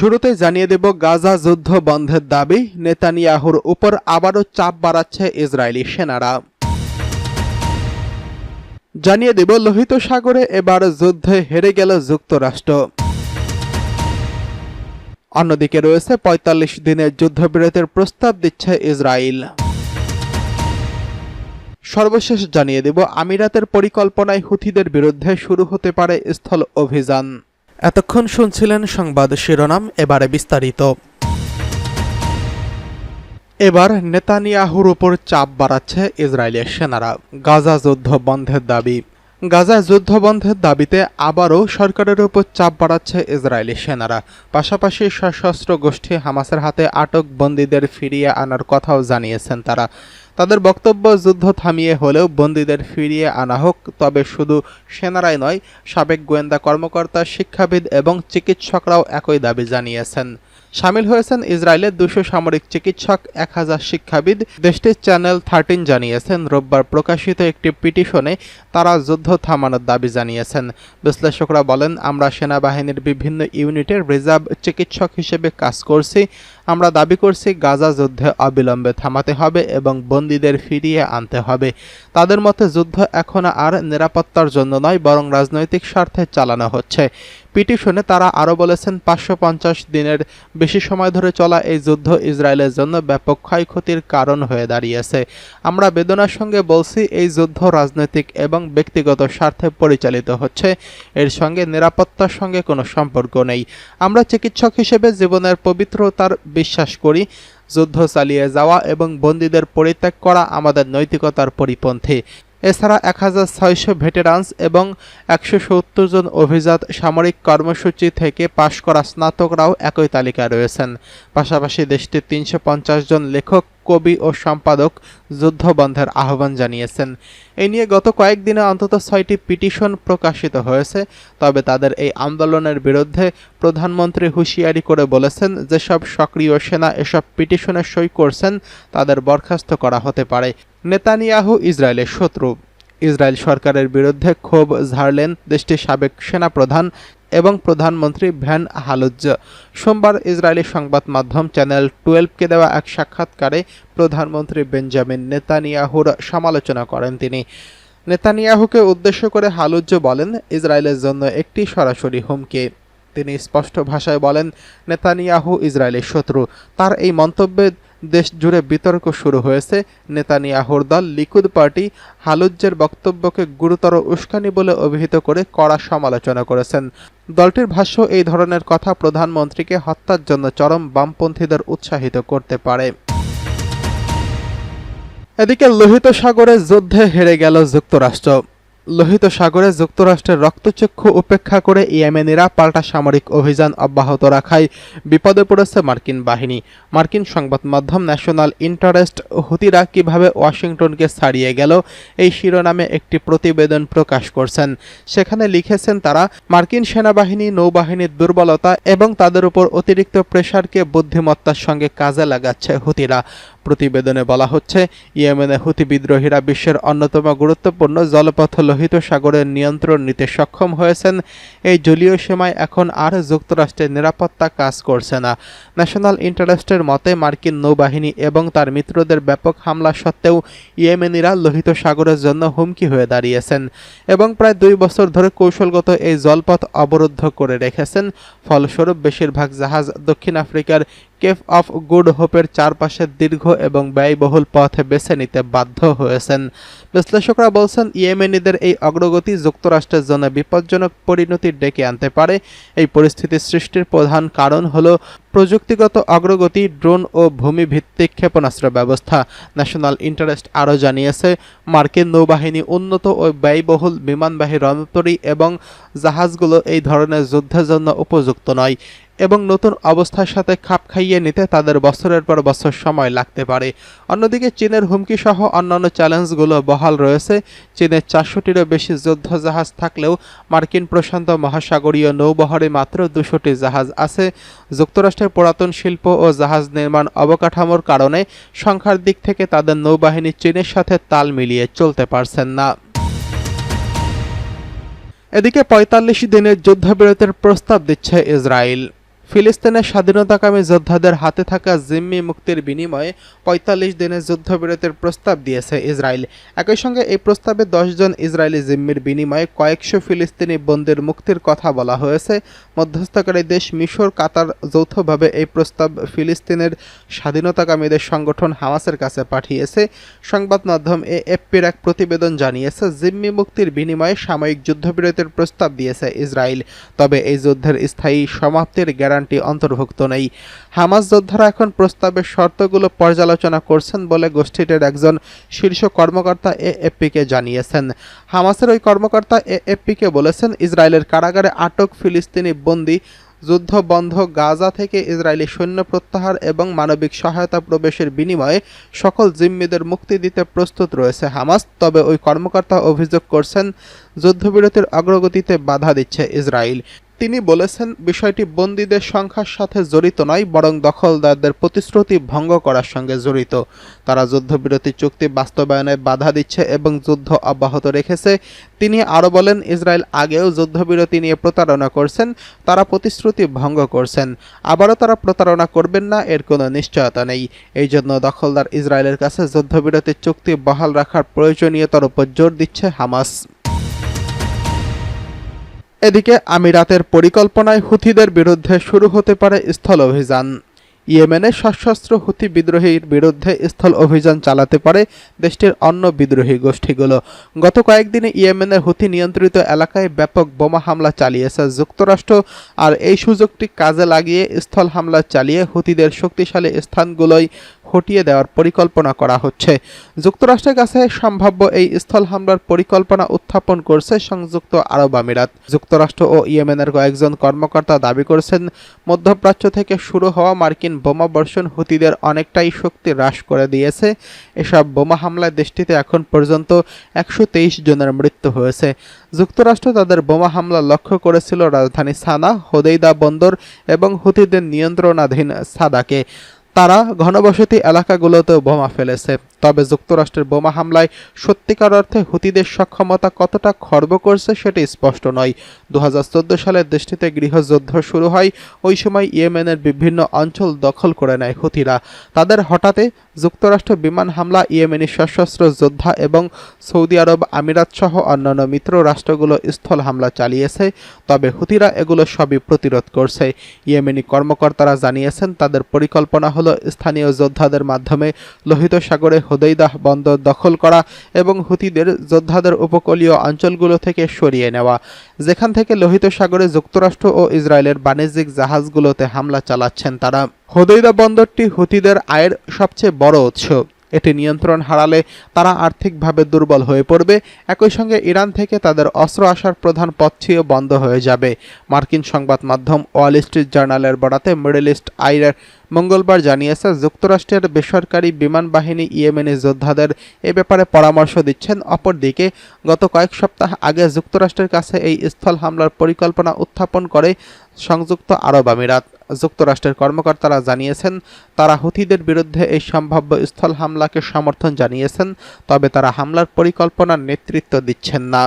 শুরুতে জানিয়ে দেব, গাজা যুদ্ধ বন্ধের দাবি। নেতানিয়াহুর উপর আবারও চাপ বাড়াচ্ছে ইসরায়েলি সেনারা। জানিয়ে দেব, লোহিত সাগরে এবার যুদ্ধে হেরে গেল যুক্তরাষ্ট্র। অন্যদিকে রয়েছে ৪৫ দিনের যুদ্ধবিরতির প্রস্তাব দিচ্ছে ইসরায়েল। সর্বশেষ জানিয়ে দেব, আমিরাতের পরিকল্পনায় হুথিদের বিরুদ্ধে শুরু হতে পারে স্থল অভিযান। এতক্ষণ শুনছিলেন সংবাদ শিরোনাম, এবারে বিস্তারিত। এবার নেতানিয়াহুর উপর চাপ বাড়াচ্ছে ইসরায়েলের সেনারা। গাজা যুদ্ধ বন্ধের দাবি। গাজা যুদ্ধ বন্ধের দাবিতে আবারও সরকারের উপর চাপ বাড়াচ্ছে ইসরায়েলি সেনারা। পাশাপাশি সশস্ত্র গোষ্ঠী হামাসের হাতে আটক বন্দীদের ফিরিয়ে আনার কথাও জানিয়েছেন তারা। তাদের বক্তব্য যুদ্ধ থামিয়ে হলেও বন্দীদের ফিরিয়ে আনা হোক, তবে শুধু সেনারাই নয়, সাবেক গোয়েন্দা কর্মকর্তা, শিক্ষাবিদ এবং চিকিৎসকরাও একই দাবি জানিয়েছেন। সামিল হয়েছেন ইসরায়েলের দুশো সামরিক চিকিৎসক, এক হাজার শিক্ষাবিদ। দেশটির চ্যানেল থার্টিন জানিয়েছেন, রোববার প্রকাশিত একটি পিটিশনে তারা যুদ্ধ থামানোর দাবি জানিয়েছেন। বিশ্লেষকরা বলেন, আমরা সেনাবাহিনীর বিভিন্ন ইউনিটের রিজার্ভ চিকিৎসক হিসেবে কাজ করছি আমরা দাবি করছি গাজা যুদ্ধে অবিলম্বে থামাতে হবে এবং বন্দীদের ফিরিয়ে আনতে হবে। তাদের মতে যুদ্ধ এখন আর নিরাপত্তার জন্য নয়, বরং রাজনৈতিক স্বার্থে চালানো হচ্ছে। পিটিশনে তারা আরও বলেছেন, পাঁচশো পঞ্চাশ দিনের বেশি সময় ধরে চলা এই যুদ্ধ ইসরায়েলের জন্য ব্যাপক ক্ষয়ক্ষতির কারণ হয়ে দাঁড়িয়েছে। আমরা বেদনার সঙ্গে বলছি, এই যুদ্ধ রাজনৈতিক এবং ব্যক্তিগত স্বার্থে পরিচালিত হচ্ছে। এর সঙ্গে নিরাপত্তার সঙ্গে কোনো সম্পর্ক নেই। আমরা চিকিৎসক হিসেবে জীবনের পবিত্রতার বিশ্বাস করি। যুদ্ধ চালিয়ে যাওয়া এবং বন্দীদের পরিত্যাগ করা আমাদের নৈতিকতার পরিপন্থী। এছাড়া এক হাজার ছয়শো ভেটেরান্স এবং একশো সত্তর জন অভিজাত সামরিক কর্মসূচি থেকে পাশ করা স্নাতকরাও একই তালিকায় রয়েছেন। পাশাপাশি দেশটির তিনশো পঞ্চাশ জন লেখক কবি ও সম্পাদক যুদ্ধবন্ধের আহ্বান জানিয়েছেন। এই নিয়ে গত কয়েকদিনে অন্তত ছয়টি পিটিশন প্রকাশিত হয়েছে, তবে তাদের এই আন্দোলনের বিরুদ্ধে প্রধানমন্ত্রী হুঁশিয়ারি করে বলেছেন, যেসব সক্রিয় সেনা এসব পিটিশনে সই করছেন, তাদের বরখাস্ত করা হতে পারে। নেতানিয়াহু ইসরায়েলের শত্রু। ইসরায়েল সরকারের বিরুদ্ধে ক্ষোভ ঝাড়লেন দেশটির সাবেক সেনাপ্রধান এবং প্রধানমন্ত্রী ভ্যান হালুজ্জ। সোমবার ইসরায়েলি সংবাদ মাধ্যম চ্যানেল টুয়েলভকে দেওয়া এক সাক্ষাৎকারে প্রধানমন্ত্রী বেঞ্জামিন নেতানিয়াহুর সমালোচনা করেন তিনি। নেতানিয়াহুকে উদ্দেশ্য করে হালুজ্জ বলেন, ইসরায়েলের জন্য একটি সরাসরি হুমকি। তিনি স্পষ্ট ভাষায় বলেন, নেতানিয়াহু ইসরায়েলের শত্রু। তার এই মন্তব্যে দেশ জুড়ে বিতর্ক শুরু হয়েছে। নেতানিয়াহুর দল লিকুদ পার্টি হালুজ্জের বক্তব্যকে গুরুতর উস্কানি বলে অভিহিত করে কড়া সমালোচনা করেছেন। দলটির ভাষ্য, এই ধরনের কথা প্রধানমন্ত্রীকে হত্যার জন্য চরম বামপন্থীদের উৎসাহিত করতে পারে। এদিকে লোহিত সাগরে যুদ্ধে হেরে গেল যুক্তরাষ্ট্র। লোহিত সাগরে যুক্তরাষ্ট্রের রক্তচক্ষু উপেক্ষা করে ইয়েমেনিরা পাল্টা সামরিক অভিযান অব্যাহত রাখায় বিপদে পড়েছে মার্কিন বাহিনী। মার্কিন সংবাদ মাধ্যম ন্যাশনাল ইন্টারেস্ট হুতিরা কীভাবে ওয়াশিংটনকে ছাড়িয়ে গেল, এই শিরোনামে একটি প্রতিবেদন প্রকাশ করছেন। সেখানে লিখেছেন তারা, মার্কিন সেনাবাহিনী, নৌবাহিনীর দুর্বলতা এবং তাদের উপর অতিরিক্ত প্রেশারকে বুদ্ধিমত্তার সঙ্গে কাজে লাগাচ্ছে হুতিরা। প্রতিবেদনে বলা হচ্ছে, ইয়েমেনে হুতি বিদ্রোহীরা বিশ্বের অন্যতম গুরুত্বপূর্ণ জলপথ লোহিত সাগরের নিয়ন্ত্রণ নিতে সক্ষম হয়েছেন। এই জলীয় সীমায় এখন আর যুক্তরাষ্ট্রের নিরাপত্তা কাজ করছে না। ন্যাশনাল ইন্টারেস্টের মতে, মার্কিন নৌবাহিনী এবং তার মিত্রদের ব্যাপক হামলা সত্ত্বেও ইয়েমেনিরা লোহিত সাগরের জন্য হুমকি হয়ে দাঁড়িয়েছেন এবং প্রায় দুই বছর ধরে কৌশলগত এই জলপথ অবরুদ্ধ করে রেখেছেন। ফলস্বরূপ, বেশিরভাগ জাহাজ দক্ষিণ আফ্রিকার কেফ অফ গুড হোপের চারপাশে দীর্ঘ এবং ব্যয়বহুল পথ বেছে নিতে বাধ্য হয়েছেন। বিশ্লেষকরা বলছেন, ইয়েমেনিদের এই অগ্রগতি যুক্তরাষ্ট্রের জন্য বিপজ্জনক পরিণতি ডেকে আনতে পারে। এই পরিস্থিতি সৃষ্টির প্রধান কারণ হল প্রযুক্তিগত অগ্রগতি, ড্রোন ও ভূমিভিত্তিক ক্ষেপণাস্ত্র ব্যবস্থা। ন্যাশনাল ইন্টারেস্ট আরও জানিয়েছে, মার্কিন নৌবাহিনী উন্নত ও ব্যয়বহুল বিমানবাহী রণতরী এবং জাহাজগুলো এই ধরনের যুদ্ধের জন্য উপযুক্ত নয়। এবং নতুন অবস্থার সাথে খাপ খাইয়ে নিতে তাদের বছরের পর বছর সময় লাগতে পারে। অন্যদিকে চীনের হুমকি সহ অন্যান্য চ্যালেঞ্জগুলো বহাল রয়েছে। চীনের চারশোটিরও বেশি যুদ্ধ জাহাজ থাকলেও মার্কিন প্রশান্ত মহাসাগরীয় নৌবহরে মাত্র দুশোটি জাহাজ আছে। যুক্তরাষ্ট্রের পুরাতন শিল্প ও জাহাজ নির্মাণ অবকাঠামোর কারণে সংখ্যার দিক থেকে তাদের নৌবাহিনী চীনের সাথে তাল মিলিয়ে চলতে পারছেন না। এদিকে পঁয়তাল্লিশ দিনের যুদ্ধবিরতির প্রস্তাব দিচ্ছে ইসরায়েল। ফিলিস্তিনের স্বাধীনতাকামী যোদ্ধাদের হাতে থাকা জিম্মি মুক্তির বিনিময়ে পঁয়তাল্লিশ দিনের যুদ্ধবিরতির প্রস্তাব দিয়েছে ইসরায়েল। একই সঙ্গে এই প্রস্তাবে জন ইসরায়েলি জিম্মির বিনিময়ে কয়েকশো ফিলিস্তিনি বন্দির মুক্তির কথা বলা হয়েছে। মধ্যস্থকারী দেশ মিশর, কাতার যৌথভাবে এই প্রস্তাব ফিলিস্তিনের স্বাধীনতাকামীদের সংগঠন হামাসের কাছে পাঠিয়েছে। সংবাদ মাধ্যম এএফপির এক প্রতিবেদন জানিয়েছে, জিম্মি মুক্তির বিনিময়ে সাময়িক যুদ্ধবিরতির প্রস্তাব দিয়েছে ইসরায়েল। তবে এই যুদ্ধের স্থায়ী সমাপ্তির গ্যারান্টি অন্তর্ভুক্ত নেই। হামাস যোদ্ধারা এখন প্রস্তাবের শর্তগুলো পর্যালোচনা করছেন বলে গোষ্ঠীটির একজন শীর্ষ কর্মকর্তা এএফপিকে জানিয়েছেন। হামাসের ওই কর্মকর্তা এএফপিকে বলেছেন, ইসরায়েলের কারাগারে আটক ফিলিস্তিনি বন্দী যুদ্ধ বন্ধ গাজা থেকে ইসরায়েলি সৈন্য প্রত্যাহার এবং মানবিক সহায়তা প্রবেশের বিনিময়ে সকল জিম্মিদের মুক্তি দিতে প্রস্তুত রয়েছে হামাস। তবে ওই কর্মকর্তা অভিযোগ করছেন, যুদ্ধবিরতির অগ্রগতিতে বাধা দিচ্ছে ইসরায়েল। তিনি বলেছেন, বিষয়টি বন্দীদের সংখ্যার সাথে জড়িত নয়, বরং দখলদারদের প্রতিশ্রুতি ভঙ্গ করার সঙ্গে জড়িত। তারা যুদ্ধবিরতি চুক্তি বাস্তবায়নে বাধা দিচ্ছে এবং যুদ্ধ অব্যাহত রেখেছে। তিনি আরও বলেন, ইসরায়েল আগেও যুদ্ধবিরতি নিয়ে প্রতারণা করছেন, তারা প্রতিশ্রুতি ভঙ্গ করছেন। আবারও তারা প্রতারণা করবেন না, এর কোনো নিশ্চয়তা নেই। এই জন্য দখলদার ইসরায়েলের কাছে যুদ্ধবিরতি চুক্তি বহাল রাখার প্রয়োজনীয়তার উপর জোর দিচ্ছে হামাস। এদিকে আমিরাতের পরিকল্পনায় হুথিদের বিরুদ্ধে শুরু হতে পারে স্থল অভিযান। ইয়েমেনে সশস্ত্র হুথি বিদ্রোহীর বিরুদ্ধে স্থল অভিযান চালাতে পারে দেশটির অন্য বিদ্রোহী গোষ্ঠীগুলো। গত কয়েকদিনে ইয়েমেনের হুথি নিয়ন্ত্রিত এলাকায় ব্যাপক বোমা হামলা চালিয়েছে যুক্তরাষ্ট্র, আর এই সুযোগটি কাজে লাগিয়ে স্থল হামলা চালিয়ে হুতিদের শক্তিশালী স্থানগুলোয় হটিয়ে দেওয়ার পরিকল্পনা করা হচ্ছে। যুক্তরাষ্ট্রের কাছে সম্ভাব্য এই স্থল হামলার পরিকল্পনা উত্থাপন করছে সংযুক্ত আরব আমিরাত। যুক্তরাষ্ট্র ও ইয়েমেনের কয়েকজন কর্মকর্তা দাবি করেছেন, মধ্যপ্রাচ্য থেকে শুরু হওয়া মার্কিন বোমা বর্ষণ হুতিদের অনেকটাই শক্তি হ্রাস করে দিয়েছে। এসব বোমা হামলায় দেশটিতে এখন পর্যন্ত একশো তেইশ জনের মৃত্যু হয়েছে। যুক্তরাষ্ট্র তাদের বোমা হামলা লক্ষ্য করেছিল রাজধানী সানা, হোদেইদা বন্দর এবং হুতিদের নিয়ন্ত্রণাধীন সাদাকে। তারা ঘনবসতি এলাকাগুলোতেও বোমা ফেলেছে। তবে যুক্তরাষ্ট্রের বোমা হামলায় সত্যিকার অর্থে হুতিদের সক্ষমতা কতটা খর্ব করছে সেটি স্পষ্ট নয়। দু সালে দেশটিতে গৃহযুদ্ধ শুরু হয়, ওই সময় ইয়েমেনের বিভিন্ন অঞ্চল দখল করে নেয় হুতিরা। তাদের হঠাতে যুক্তরাষ্ট্র বিমান হামলা, ইয়েমেনি সশস্ত্র যোদ্ধা এবং সৌদি আরব আমিরাত সহ অন্যান্য মিত্র রাষ্ট্রগুলো স্থল হামলা চালিয়েছে, তবে হুতিরা এগুলো সবই প্রতিরোধ করছে। ইয়েমেনি কর্মকর্তারা জানিয়েছেন, তাদের পরিকল্পনা হলো স্থানীয় যোদ্ধাদের মাধ্যমে লোহিত সাগরে হোদেইদাহ বন্দর দখল করা এবং হুতিদের যোদ্ধাদের উপকূলীয় অঞ্চলগুলো থেকে সরিয়ে নেওয়া। যেখান থেকে লোহিত সাগরে যুক্তরাষ্ট্র ও ইসরায়েলের বাণিজ্যিক জাহাজগুলোতে হামলা চালাচ্ছেন তারা। হোদেইদা বন্দরটি হুতিদের আয়ের সবচেয়ে বড় উৎস। এটি নিয়ন্ত্রণ হারালে তারা আর্থিকভাবে দুর্বল হয়ে পড়বে। একই সঙ্গে ইরান থেকে তাদের অস্ত্র আসার প্রধান পথটিও বন্ধ হয়ে যাবে। মার্কিন সংবাদ মাধ্যম ওয়াল স্ট্রিট জার্নালের বরাতে মিডল ইস্ট আইরের মঙ্গলবার জানিয়েছে, যুক্তরাষ্ট্রের বেসরকারি বিমান বাহিনী ইয়েমেনি যোদ্ধাদের এ ব্যাপারে পরামর্শ দিচ্ছেন। অপরদিকে, গত কয়েক সপ্তাহ আগে যুক্তরাষ্ট্রের কাছে এই স্থল হামলার পরিকল্পনা উত্থাপন করে সংযুক্ত আরব আমিরাত। যুক্তরাষ্ট্রের কর্মকর্তারা জানিয়েছেন, তারা হুথিদের বিরুদ্ধে এই সম্ভাব্য স্থল হামলাকে সমর্থন জানিয়েছেন, তবে তারা হামলার পরিকল্পনার নেতৃত্ব দিচ্ছেন না।